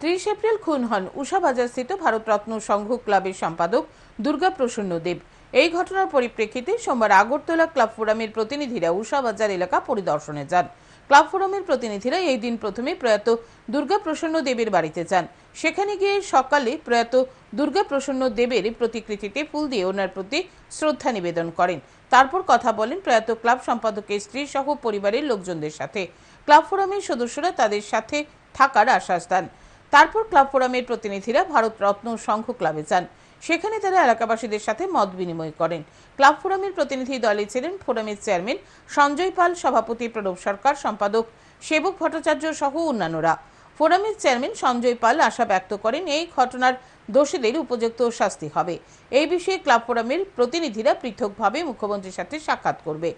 ত্রিশ এপ্রিল খুন হন উষাবাজারস্থিত ভারতরত্ন সংঘ ক্লাবের সম্পাদক দুর্গা প্রসন্ন দেব। এই ঘটনার পরিপ্রেক্ষিতে সোমবার আগরতলা ক্লাব ফোরামের প্রতিনিধিরা উষাবাজার এলাকা পরিদর্শনে যান। ক্লাব ফোরামের প্রতিনিধিরা এই দিন প্রথমে প্রয়াত দুর্গা প্রসন্ন দেবের বাড়িতে যান। সেখানে গিয়ে সকালে প্রয়াত দুর্গা প্রসন্ন দেবের প্রতিকৃতিতে ফুল দিয়ে ওনার প্রতি শ্রদ্ধা নিবেদন করেন। তারপর কথা বলেন প্রয়াত ক্লাব সম্পাদকের স্ত্রী সহ পরিবারের লোকজনদের সাথে। ক্লাব ফোরামের সদস্যরা তাদের সাথে থাকার আশ্বাস দেন। তারপর ক্লাব ফোরামের প্রতিনিধিরা ভারত রত্ন সংঘ ক্লাবে যান। সেখানে তারা এলাকাবাসীদের সাথে মত বিনিময় করেন। ক্লাব ফোরামের প্রতিনিধি দলে ছিলেন ফোরামের চেয়ারম্যান সঞ্জয় পাল, সভাপতি প্রণব সরকার, সম্পাদক সেবক ভট্টাচার্য সহ অন্যান্যরা। ফোরামের চেয়ারম্যান সঞ্জয় পাল আশা ব্যক্ত করেন, এই ঘটনার দোষীদের উপযুক্ত শাস্তি হবে। এই বিষয়ে ক্লাব ফোরামের প্রতিনিধিরা পৃথকভাবে মুখ্যমন্ত্রীর সাথে সাক্ষাৎ করবে।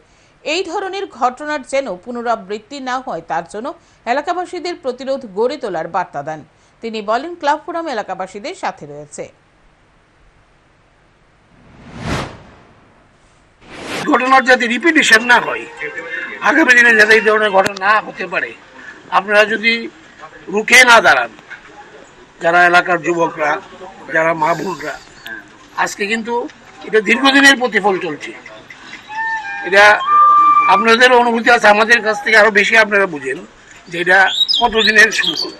এই ধরনের ঘটনার যেন পুনরাবৃত্তি না হয়, তার জন্য এলাকাবাসীদের প্রতিরোধ গড়ে তোলার বার্তা দেন। তিনি বলেন, ক্লাব ফোরাম এলাকাবাসীদের সাথে রয়েছে। ঘটনার যাতে রিপিটেশন না হয়, আগামী দিনে যাতে এই ধরনের ঘটনা না হতে পারে, আপনারা যদি রুখে না দাঁড়ান, যারা এলাকার যুবকরা, যারা মা বোনরা, আজকে কিন্তু এটা দীর্ঘদিনের প্রতিফল চলছে। এটা আপনাদের অনুভূতি আছে, আমাদের কাছ থেকে আরও বেশি আপনারা বুঝেন যে এটা কতদিনের সম্পর্ক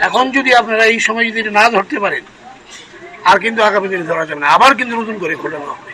এখন যদি আপনারা এই সময় যদি না ধরতে পারেন, আর কিন্তু আগামী দিনে ধরা যাবে না। আবার কিন্তু নতুন করে ঘটানো হবে।